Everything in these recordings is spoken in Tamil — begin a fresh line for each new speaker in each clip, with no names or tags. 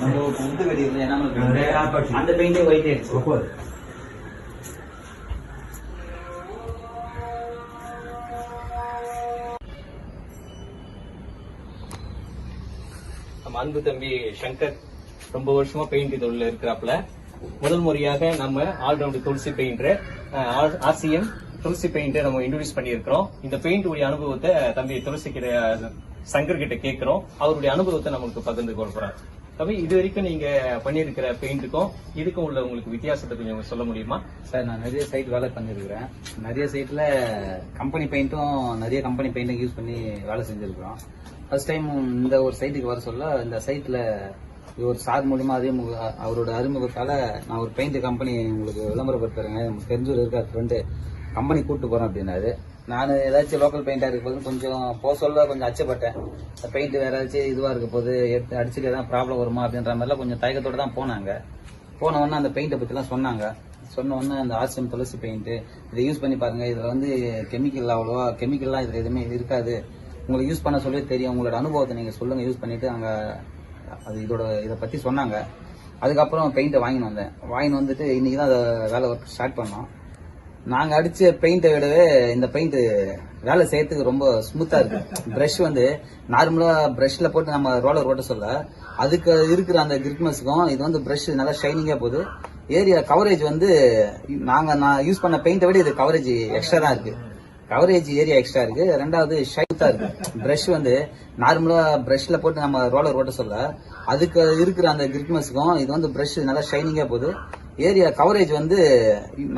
நம்ம புது இல்லை ஏன்னா அந்த பெயிண்டே ஒயிட் ஆயிடுச்சு நம்ம அன்பு தம்பி சங்கர் ரொம்ப வருஷமா பெயிண்ட் தொழில இருக்கிறாப்ல முதல் முறையாக நம்ம all round Thulasi painter RCM Thulasi paint நம்ம இன்ட்ரோடியூஸ் பண்ணியிருக்கிறோம். இந்த பெயிண்ட் உடைய அனுபவத்தை தம்பி துளசி கிட்ட சங்கர் கிட்ட கேட்கிறோம். அவருடைய அனுபவத்தை நமக்கு பகிர்ந்து கொள்றார் தம்பி இது வரைக்கும் நீங்க பண்ணியிருக்கிற பெயிண்ட்டுக்கும் இதுக்கும் உள்ள உங்களுக்கு வித்தியாசத்தை கொஞ்சம் சொல்ல முடியுமா?
சார் நான் நிறைய சைட் வேலை பண்ணிருக்கிறேன் நிறைய சைட்ல கம்பெனி பெயிண்ட்டும் நிறைய கம்பெனி பெயிண்ட்டும் யூஸ் பண்ணி வேலை செஞ்சிருக்கிறோம். ஃபர்ஸ்ட் டைம் இந்த ஒரு சைட்டுக்கு வர சொல்ல இந்த சைட்ல ஒரு சார் மூலியமா அறிமுக அவரோட அறிமுகத்தால நான் ஒரு பெயிண்ட் கம்பெனி உங்களுக்கு விளம்பரப்படுத்துறேங்க. நமக்கு தெரிஞ்சூர் இருக்கார் ஃப்ரெண்டு கம்பெனி கூப்பிட்டு போகிறேன் அப்படின்னாரு. நான் ஏதாச்சும் லோக்கல் பெயிண்டாக இருக்க போது கொஞ்சம் போக சொல்ல கொஞ்சம் அச்சப்பட்டேன். பெயிண்ட் வேற ஏதாச்சும் இதுவாக இருக்க போது எடுத்து அடிச்சுட்டு எதாவது ப்ராப்ளம் வருமா அப்படின்ற மாதிரிலாம் கொஞ்சம் தயக்கத்தோடு தான் போனாங்க. போனவொன்னே அந்த பெயிண்டை பற்றிலாம் சொன்னாங்க. சொன்ன அந்த ஆர்சிஎம் துளசி பெயிண்ட்டு இதை யூஸ் பண்ணி பாருங்கள் இதில் வந்து கெமிக்கல் அவ்வளோவா கெமிக்கல்லாம் இதில் எதுவுமே இது இருக்காது. உங்களுக்கு யூஸ் பண்ண சொல்லி தெரியும். உங்களோட அனுபவத்தை நீங்கள் சொல்லுங்கள் யூஸ் பண்ணிவிட்டு அங்கே அது இதோட இதை பற்றி சொன்னாங்க. அதுக்கப்புறம் பெயிண்ட்டை வாங்கிட்டு வந்தேன். வாங்கிட்டு வந்துட்டு இன்றைக்கி தான் அதை வேலை ஒர்க் ஸ்டார்ட் பண்ணோம். நாங்க அடிச்ச பெயிண்டை விடவே இந்த பெயிண்ட் வேலை செய்யறதுக்கு ரொம்ப ஸ்மூத்தா இருக்கு. பிரஷ் வந்து நார்மலா பிரஷ்ல போட்டு நம்ம ரோலர் ஓட்ட சொல்ல அதுக்கு இருக்கிற அந்த கிரிட்னஸ்க்கும் இது வந்து பிரஷ் நல்லா ஷைனிங்கா போகுது. ஏரியா கவரேஜ் வந்து நாங்க நான் யூஸ் பண்ண பெயிண்டை விட இது கவரேஜ் எக்ஸ்ட்ரா தான் இருக்கு. கவரேஜ் ஏரியா எக்ஸ்ட்ரா இருக்கு. ரெண்டாவது ஷைத்தா இருக்கு. பிரஷ் வந்து நார்மலா பிரஷ்ல போட்டு நம்ம ரோலர் ஓட்ட சொல்ல அதுக்கு இருக்கிற அந்த கிரிட்னஸ்க்கும் இது வந்து பிரஷ் நல்லா ஷைனிங்கா போகுது. ஏரியா கவரேஜ் வந்து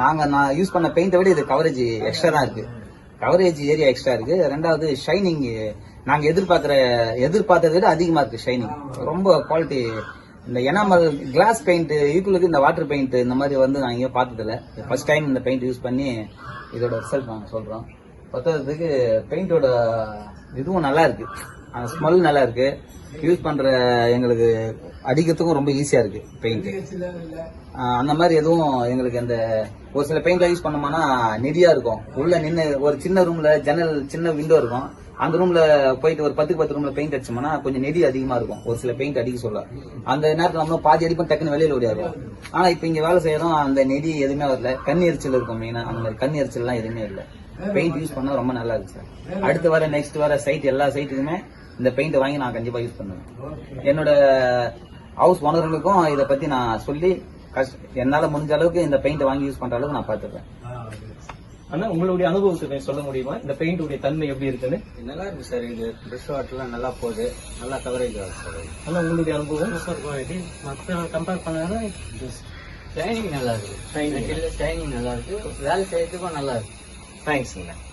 நாங்க நான் யூஸ் பண்ண பெயிண்டை விட இது கவரேஜ் எக்ஸ்ட்ரா தான் இருக்கு. கவரேஜ் ஏரியா எக்ஸ்ட்ரா இருக்கு. ரெண்டாவது ஷைனிங் நாங்க எதிர்பார்க்கிற எதிர்பார்த்ததை விட அதிகமா இருக்கு ஷைனிங் ரொம்ப குவாலிட்டி இந்த எனாமல் கிளாஸ் பெயிண்ட் ஈக்குவலுக்கு இந்த வாட்டர் பெயிண்ட் இந்த மாதிரி வந்து நான் எங்கேயும் பார்த்ததில்ல. ஃபர்ஸ்ட் டைம் இந்த பெயிண்ட் யூஸ் பண்ணி இதோட ரிசல்ட் நாங்கள் சொல்றோம். பத்தாததுக்கு பெயிண்டோட இதுவும் நல்லா இருக்கு. ஸ்மெல் நல்லா இருக்கு. யூஸ் பண்ற எங்களுக்கு அடிக்கிறதுக்கும் ரொம்ப ஈஸியா இருக்கு பெயிண்ட் அந்த மாதிரி எதுவும் எங்களுக்கு அந்த ஒரு சில பெயிண்ட்ல யூஸ் பண்ணோம்னா நெடியா இருக்கும். உள்ள நின்று ஒரு சின்ன ரூம்ல ஜன்னல் சின்ன விண்டோ இருக்கும். அந்த ரூம்ல போயிட்டு ஒரு பத்துக்கு பத்து ரூம்ல பெயிண்ட் அடிச்சோம்னா கொஞ்சம் நெடி அதிகமா இருக்கும். ஒரு சில பெயிண்ட் அடிக்க சொல்ல. அந்த நேரத்துல நம்ம பாதி அடிப்போம் டக்குன்னு வெளியில ஓடியாருவோம் ஆனா இப்ப இங்க வேலை செய்யறோம் அந்த நெடி எதுவுமே வரல. கண் எரிச்சல் இருக்கும் மெயினா அந்த மாதிரி கண் எரிச்சல் எல்லாம் எதுவுமே இல்லை. பெயிண்ட் யூஸ் பண்ணா ரொம்ப நல்லா இருக்கு சார் அடுத்து வர நெக்ஸ்ட் வர சைட் எல்லா சைட்டுக்குமே இந்த பெயிண்ட் வாங்கி நான் கண்டிப்பா யூஸ் பண்ணுவேன். என்னோட ஹவுஸ் ஓனர்களுக்கும் இதை பத்தி நான் சொல்லி கஷ்ட- என்னால முடிஞ்ச அளவுக்கு இந்த பெயிண்ட் வாங்கி யூஸ் பண்ற அளவுக்கு நான் பாத்துப்பேன்.
ஆனா உங்களுடைய அனுபவத்தை கொஞ்சம் சொல்ல முடியுமா? இந்த பெயிண்ட் உடைய தன்மை எப்படி இருக்குன்னு?
நல்லா இருக்கு சார் இது பிரஷ் வாட்டர்லாம் நல்லா போகுது. நல்லா கவரேஜ் ஆகுது சார்
ஆனா உங்களுடைய அனுபவம்?
சூப்பர் குவாலிட்டி மற்ற கம்பேர் பண்ணாலும் ஷைனிங் நல்லா இருக்கு. ஷைனிங் நல்லா இருக்கு. வேலை செய்யறதுக்கும் நல்லா இருக்கு.
தேங்க்ஸ்ங்க